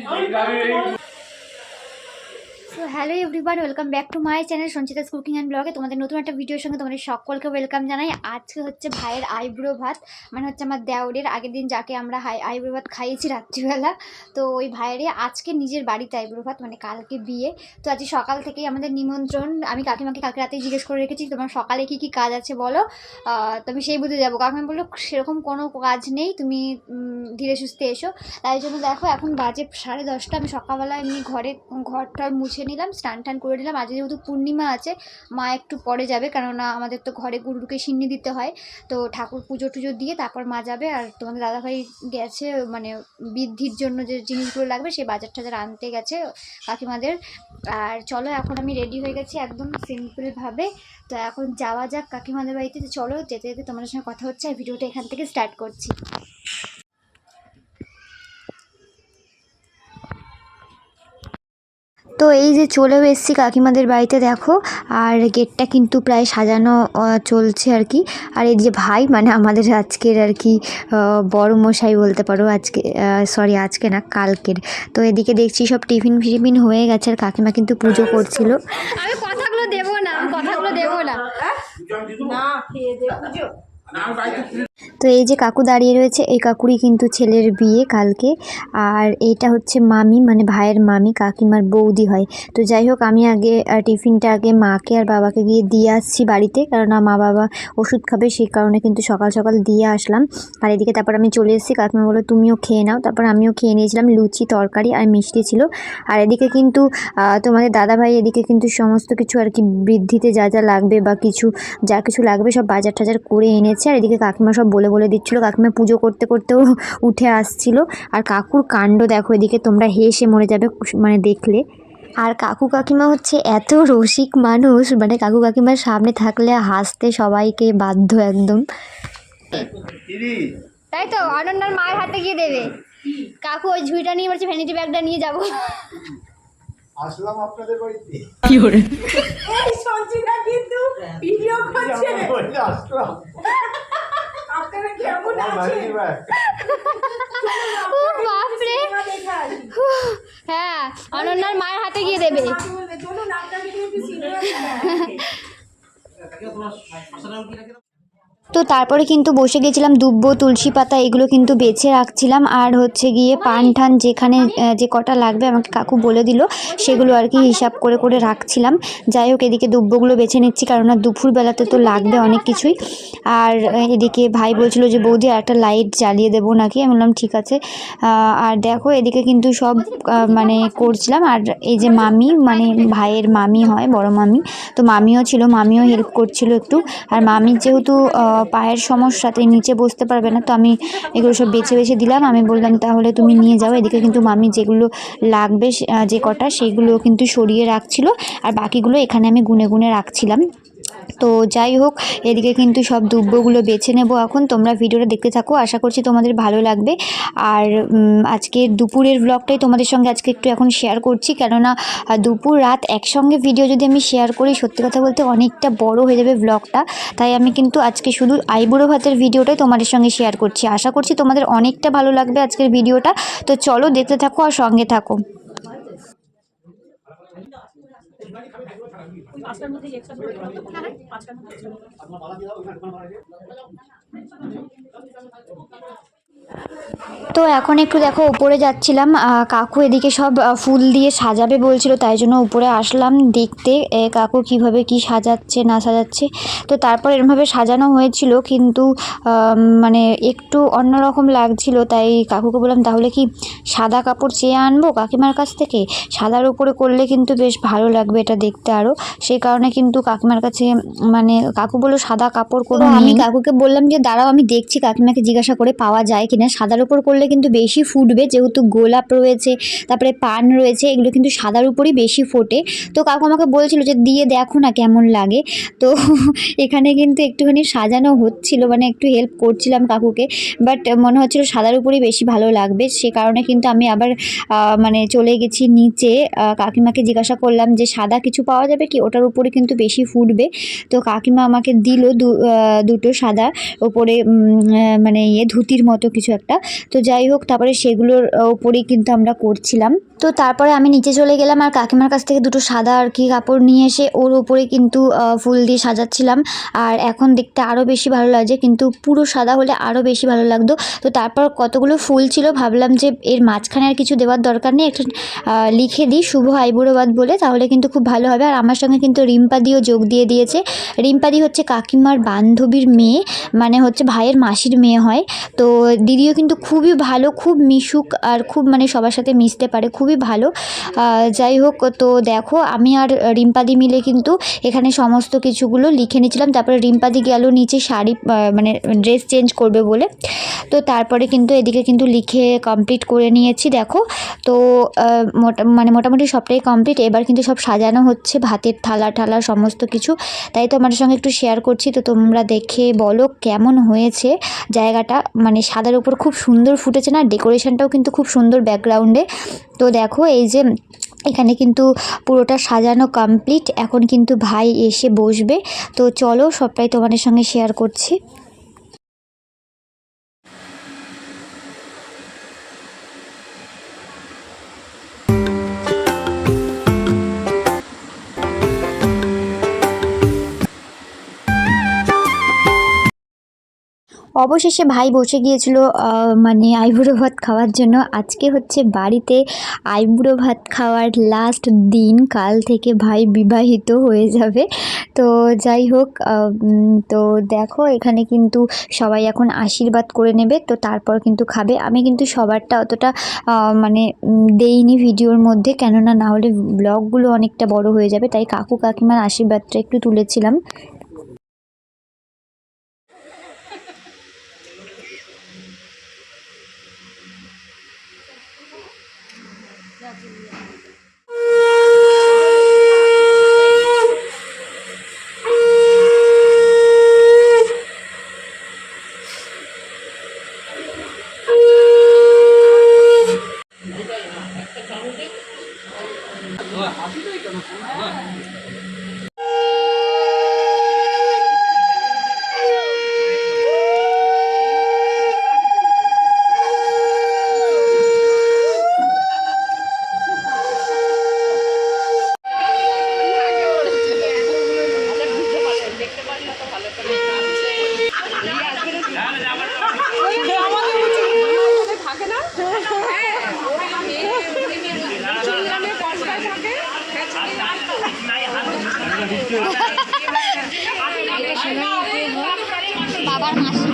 一加一 hello everyone, welcome back to my channel Sanchita's cooking and ব্লগে। তোমাদের নতুন একটা ভিডিওর সঙ্গে তোমাদের সকলকে ওয়েলকাম জানাই। আজকে হচ্ছে ভাইয়ের আইব্রো ভাত মানে হচ্ছে আমার দেওরের আগের দিন যাকে আমরা হাই আইব্রো ভাত খাইয়েছি রাত্রিবেলা। তো ওই ভাইয়েরই আজকে নিজের বাড়িতে আইব্রো ভাত মানে কালকে বিয়ে। তো আজকে সকাল থেকেই আমাদের নিমন্ত্রণ। আমি কাকিমাকে কালকে রাতেই জিজ্ঞেস করে রেখেছি, তোমার সকালে কি কি কাজ আছে বলো? তো আমি সেই বুঝে যাব। কাকিমা বলল, সেরকম কোনো কাজ নেই, তুমি ধীরে সুস্থে এসো। তাই জন্য দেখো, এখন বাজে সাড়ে দশটা। আমি সকালবেলা এমনি ঘরে ঘরটা মুছে নিলাম, স্নান টান করে নিলাম আজ যেহেতু পূর্ণিমা আছে, মা একটু পরে যাবে, কেননা আমাদের তো ঘরে গরুকে সিন্নি দিতে হয়। তো ঠাকুর পুজো টুজো দিয়ে তারপর মা যাবে আর তোমাদের দাদাভাই গেছে মানে বৃদ্ধির জন্য যে জিনিসগুলো লাগবে সেই বাজার টাজার আনতে গেছে কাকিমাদের। আর চলো, এখন আমি রেডি হয়ে গেছি একদম সিম্পলভাবে তো এখন যাওয়া যাক কাকিমাদের বাড়িতে। চলো, যেতে যেতে তোমাদের সঙ্গে কথা হচ্ছে আর ভিডিওটা এখান থেকে স্টার্ট করছি। তো এই যে চলেও এসেছি কাকিমাদের বাড়িতে দেখো। আর গেটটা কিন্তু প্রায় সাজানো চলছে আর কি। আর এই যে ভাই মানে আমাদের আজকের আর কি বড় মশাই বলতে পারো আজকে সরি আজকে না কালকের। তো এদিকে দেখছি সব টিফিন ফিফিন হয়ে গেছে আর কাকিমা কিন্তু পুজো করছিল। আমি কথাগুলো দেবো না কথাগুলো দেবো না। না খেয়ে দে পুজো। তো এই যে কাকু দাঁড়িয়ে রয়েছে, এই কাকুরই কিন্তু ছেলের বিয়ে কালকে। আর এইটা হচ্ছে মামি মানে ভাইয়ের মামি, কাকিমার বৌদি হয়। তো যাই হোক, আমি আগে টিফিনটা আগে মাকে আর বাবাকে গিয়ে দিয়ে আসছি বাড়িতে। কারণ মা বাবা ওষুধ খাবে, সেই কারণে কিন্তু সকাল সকাল দিয়ে আসলাম। আর এদিকে তারপর আমি চলে এসেছি, কাকিমা বলল, তুমিও খেয়ে নাও। তারপর আমিও খেয়ে নিয়েছিলাম, লুচি, তরকারি আর মিষ্টি ছিল। আর এদিকে কিন্তু তোমাদের দাদাভাই এদিকে কিন্তু সমস্ত কিছু আর কি বৃদ্ধিতে যা যা লাগবে বা কিছু, যা কিছু লাগবে সব বাজার টাজার করে এনেছে আর এদিকে কাকিমা সব বলে বলে দিচ্ছিল। কাকিমা পুজো করতে করতেও উঠে আসছিল। আর কাকুর কাণ্ড দেখো এদিকে তোমরা হেসে মরে যাবে মানে দেখলে। আর কাকু কাকিমা হচ্ছে এত রসিক মানুষ মানে কাকু কাকিমার সামনে থাকলে হাসতে সবাইকে বাধ্য একদম। তাই তো অনন্যার মায়ের হাতে গিয়ে দেবে। কাকু ওই ঝুড়িটা নিয়ে বলছে ভ্যানিটি ব্যাগটা নিয়ে যাব। আসলাম আপনাদের বাড়িতে। এই সঞ্চিতা কিন্তু ভিডিও করছে। আসলাম। আপনারা কেমন আছেন? বাপরে। হ্যাঁ অনন্যার মায়ের হাতে গিয়ে দেবে। চলুন সিনেমা। তো তারপরে কিন্তু বসে গেছিলাম, দুব্ব, তুলসী পাতা এগুলো কিন্তু বেছে রাখছিলাম। আর হচ্ছে গিয়ে পান ঠান যেখানে যে কটা লাগবে আমাকে কাকু বলে দিল, সেগুলো আর কি হিসাব করে করে রাখছিলাম। যাই হোক, এদিকে দুব্বগুলো বেছে নিচ্ছি, কারণ আর দুপুরবেলাতে তো লাগবে অনেক কিছুই। আর এদিকে ভাই বলছিল যে, বৌদি, আর একটা লাইট জ্বালিয়ে দেবো নাকি? আমি বললাম, ঠিক আছে। আর দেখো, এদিকে কিন্তু সব মানে করছিলাম। আর এই যে মামি মানে ভাইয়ের মামি হয়, বড় মামি, তো মামিও ছিল, মামিও হেল্প করছিল একটু। আর মামির যেহেতু পায়ের সমস্যা নিচে বসতে পারবে না, তো আমি এগুলো সব বেছে বেছে দিলাম। আমি বললাম, তাহলে তুমি নিয়ে যাও। এদিকে কিন্তু মামি যেগুলো লাগবে যে কটা, সেগুলো কিন্তু সরিয়ে রাখছিল। আর বাকিগুলো এখানে আমি গুনে গুনে রাখছিলাম। তো যাই হোক, এদিকে কিন্তু সব দুব্বগুলো বেছে নেব এখন। তোমরা ভিডিওটা দেখতে থাকো, আশা করছি তোমাদের ভালো লাগবে। আর আজকে দুপুরের ব্লগটাই তোমাদের সঙ্গে আজকে একটু এখন শেয়ার করছি। কেননা দুপুর রাত একসঙ্গে ভিডিও যদি আমি শেয়ার করি, সত্যি কথা বলতে অনেকটা বড় হয়ে যাবে ব্লগটা তাই আমি কিন্তু আজকে শুধু আইবুড়ো ভাতের ভিডিওটাই তোমাদের সঙ্গে শেয়ার করছি। আশা করছি তোমাদের অনেকটা ভালো লাগবে আজকের ভিডিওটা তো চলো দেখতে থাকো আর সঙ্গে থাকো। পাঁচটার মধ্যে এক্সট্রা করে দিলাম। পাঁচটার মধ্যে তো এখন একটু দেখো উপরে যাচ্ছিলাম। কাকু এদিকে সব ফুল দিয়ে সাজাবে বলছিল তাই জন্য উপরে আসলাম দেখতে কাকু কীভাবে কি সাজাচ্ছে না সাজাচ্ছে। তো তারপর এরমভাবে সাজানো হয়েছিল কিন্তু মানে একটু অন্যরকম লাগছিল তাই কাকুকে বললাম তাহলে কি সাদা কাপড় চেয়ে আনব কাকিমার কাছ থেকে? সাদার উপরে করলে কিন্তু বেশ ভালো লাগবে এটা দেখতে আরও সেই কারণে কিন্তু কাকিমার কাছে মানে কাকু বলল সাদা কাপড় কোনো আমি কাকুকে বললাম যে দাঁড়াও আমি দেখছি কাকিমাকে জিজ্ঞাসা করে পাওয়া যায় কিনা, সাদার উপর করলে কিন্তু বেশি ফুটবে, যেহেতু গোলাপ রয়েছে, তারপরে পান রয়েছে, এগুলো কিন্তু সাদার উপরই বেশি ফোটে। তো কাকু আমাকে বলছিল যে, দিয়ে দেখো না কেমন লাগে। তো এখানে কিন্তু একটুখানি সাজানো হচ্ছিল মানে একটু হেল্প করছিলাম কাকুকে বাট মনে হচ্ছিল সাদার উপরই বেশি ভালো লাগবে। সে কারণে কিন্তু আমি আবার মানে চলে গেছি নিচে। কাকিমাকে জিজ্ঞাসা করলাম যে, সাদা কিছু পাওয়া যাবে কি? ওটার উপরে কিন্তু বেশি ফুটবে। তো কাকিমা আমাকে দিল দুটো সাদা, ওপরে মানে ইয়ে ধুতির মতো কিছু। একটা। তো যাই যাই হোক, তারপরে সেগুলোর ওপরেই কিন্তু আমরা করছিলাম। তো তারপরে আমি নিচে চলে গেলাম আর কাকিমার কাছ থেকে দুটো সাদা আর কি কাপড় নিয়ে এসে ওর ওপরে কিন্তু ফুল দিয়ে সাজাচ্ছিলাম। আর এখন দেখতে আরও বেশি ভালো লাগছে, কিন্তু পুরো সাদা হলে আরও বেশি ভালো লাগতো। তো তারপর কতগুলো ফুল ছিল, ভাবলাম যে এর মাঝখানে আর কিছু দেওয়ার দরকার নেই, একটা লিখে দিই, শুভ আইবুড়োবাদ বলে, তাহলে কিন্তু খুব ভালো হবে। আর আমার সঙ্গে কিন্তু রিম্পাদিও যোগ দিয়ে দিয়েছে। রিম্পাদি হচ্ছে কাকিমার বান্ধবীর মেয়ে মানে হচ্ছে ভাইয়ের মাসির মেয়ে হয়। তো দিদিও কিন্তু খুবই ভালো, খুব মিশুক আর খুব মানে সবার সাথে মিশতে পারে, খুবই ভালো। যাই হোক, তো দেখো, আমি আর রিম্পাদি মিলে কিন্তু এখানে সমস্ত কিছুগুলো লিখে নিয়েছিলাম। তারপরে রিম্পাদি গেল নিচে শাড়ি মানে ড্রেস চেঞ্জ করবে বলে। তো তারপরে কিন্তু এদিকে কিন্তু লিখে কমপ্লিট করে নিয়েছি, দেখো। তো মোটা মানে মোটামুটি সবটাই কমপ্লিট এবার কিন্তু সব সাজানো হচ্ছে, ভাতের থালা ঠালা সমস্ত কিছু। তাই তোমাদের সঙ্গে একটু শেয়ার করছি। তো তোমরা দেখে বলো কেমন হয়েছে জায়গাটা মানে সাদার উপর খুব সুন্দর ফুটেছে না? ডেকোরেশনটাও কিন্তু খুব সুন্দর ব্যাকগ্রাউন্ডে তো দেখো, এই যে এখানে কিন্তু পুরোটা সাজানো কমপ্লিট এখন কিন্তু ভাই এসে বসবে। তো চলো সবটাই তোমাদের সঙ্গে শেয়ার করছি। অবশেষে ভাই বসে গিয়েছিল মানে আইবুড়ো ভাত খাওয়ার জন্য। আজকে হচ্ছে বাড়িতে আইবুড়ো ভাত খাওয়ার লাস্ট দিন। কাল থেকে ভাই বিবাহিত হয়ে যাবে। তো যাই হোক তো দেখো, এখানে কিন্তু সবাই এখন আশীর্বাদ করে নেবে, তো তারপর কিন্তু খাবে। আমি কিন্তু সবারটা অতটা মানে দেইনি ভিডিওর মধ্যে, কেননা না হলে ব্লগগুলো অনেকটা বড় হয়ে যাবে। তাই কাকু কাকিমার আশীর্বাদটা একটু তুলেছিলাম। বাবার মাসি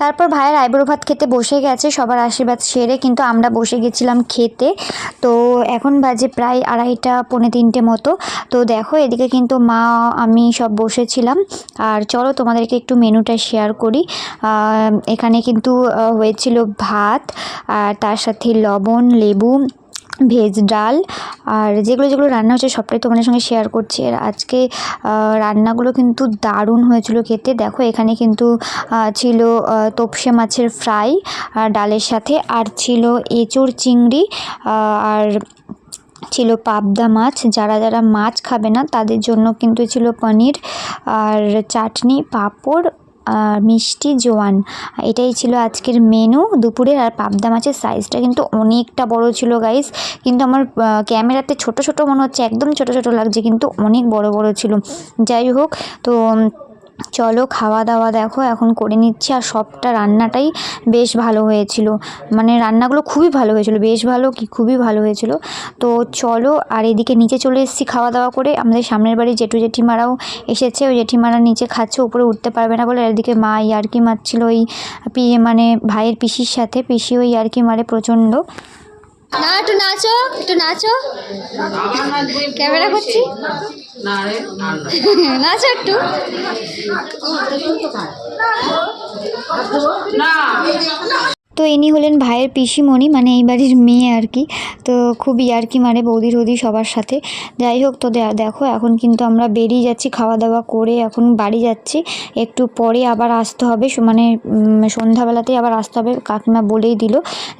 তারপর ভাইয়ের আইবুড়ো ভাত খেতে বসে গেছে, সবার আশীর্বাদ সেরে, কিন্তু আমরা বসে গেছিলাম খেতে। তো এখন বাজে প্রায় আড়াইটা, পৌনে তিনটে মতো। তো দেখো, এদিকে কিন্তু মা, আমি সব বসেছিলাম। আর চলো তোমাদেরকে একটু মেনুটা শেয়ার করি। এখানে কিন্তু হয়েছিল ভাত, আর তার সাথে লবণ, লেবু ভেজ ডাল। আর যেগুলো যেগুলো রান্না হচ্ছে সবটাই তোমাদের সঙ্গে শেয়ার করছি। আর আজকে রান্নাগুলো কিন্তু দারুণ হয়েছিল খেতে। দেখো, এখানে কিন্তু ছিল তোপসে মাছের ফ্রাই আর ডালের সাথে। আর ছিল এঁচোড় চিংড়ি আর ছিল পাবদা মাছ। যারা যারা মাছ খাবে না, তাদের জন্য কিন্তু ছিল পনির। আর চাটনি, পাঁপড় মিষ্টি জোয়ান। এটাই ছিল আজকের মেনু দুপুরের আর পাবদা মাছের সাইজটা কিন্তু অনেকটা বড় ছিল গাইস কিন্তু আমার ক্যামেরাতে ছোট ছোট মনে হচ্ছে, একদম ছোট ছোট লাগছে, কিন্তু অনেক বড় বড় ছিল। যাই হোক, তো চলো খাওয়া দাওয়া দেখো, এখন করে নিচ্ছি আর সবটা রান্নাটাই বেশ ভালো হয়েছিল। মানে রান্নাগুলো খুবই ভালো হয়েছিল, বেশ ভালো কি খুবই ভালো হয়েছিল। তো চলো আর এদিকে নিচে চলে এসেছি খাওয়া দাওয়া করে। আমাদের সামনের বাড়ি জেঠু জেঠিমারাও এসেছে, ওই জেঠিমারা নিচে খাচ্ছে, উপরে উঠতে পারবে না বলে। এদিকে মা ইয়ার্কি মারছিল ওই পি মানে ভাইয়ের পিসির সাথে, পিসি ওই ইয়ার্কি মারে প্রচণ্ড। না একটু নাচো একটু নাচো। ক্যামেরা করছি? নাচো একটু। তো ইনি হলেন ভাইয়ের পিসিমণি মানে এই বাড়ির মেয়ে আর কি। তো খুব ইয়ার্কি মারে বৌদি টৌদি সবার সাথে। যাই হোক, তো দেখো, এখন কিন্তু আমরা বেরিয়ে যাচ্ছি খাওয়া দাওয়া করে এখন বাড়ি যাচ্ছি। একটু পরে আবার আসতে হবে মানে সন্ধ্যাবেলাতেই আবার আসতে হবে, কাকিমা বলেই দিল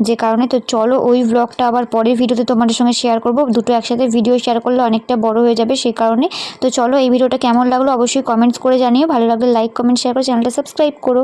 যে কারণে। তো চলো, ওই ব্লগটা আবার পরের ভিডিওতে তোমাদের সঙ্গে শেয়ার করব। দুটো একসাথে ভিডিও শেয়ার করলে অনেকটা বড় হয়ে যাবে সেই কারণে। তো চলো, এই ভিডিওটা কেমন লাগল অবশ্যই কমেন্টস করে জানিও। ভালো লাগলে লাইক কমেন্ট শেয়ার করে চ্যানেলটা সাবস্ক্রাইব করো।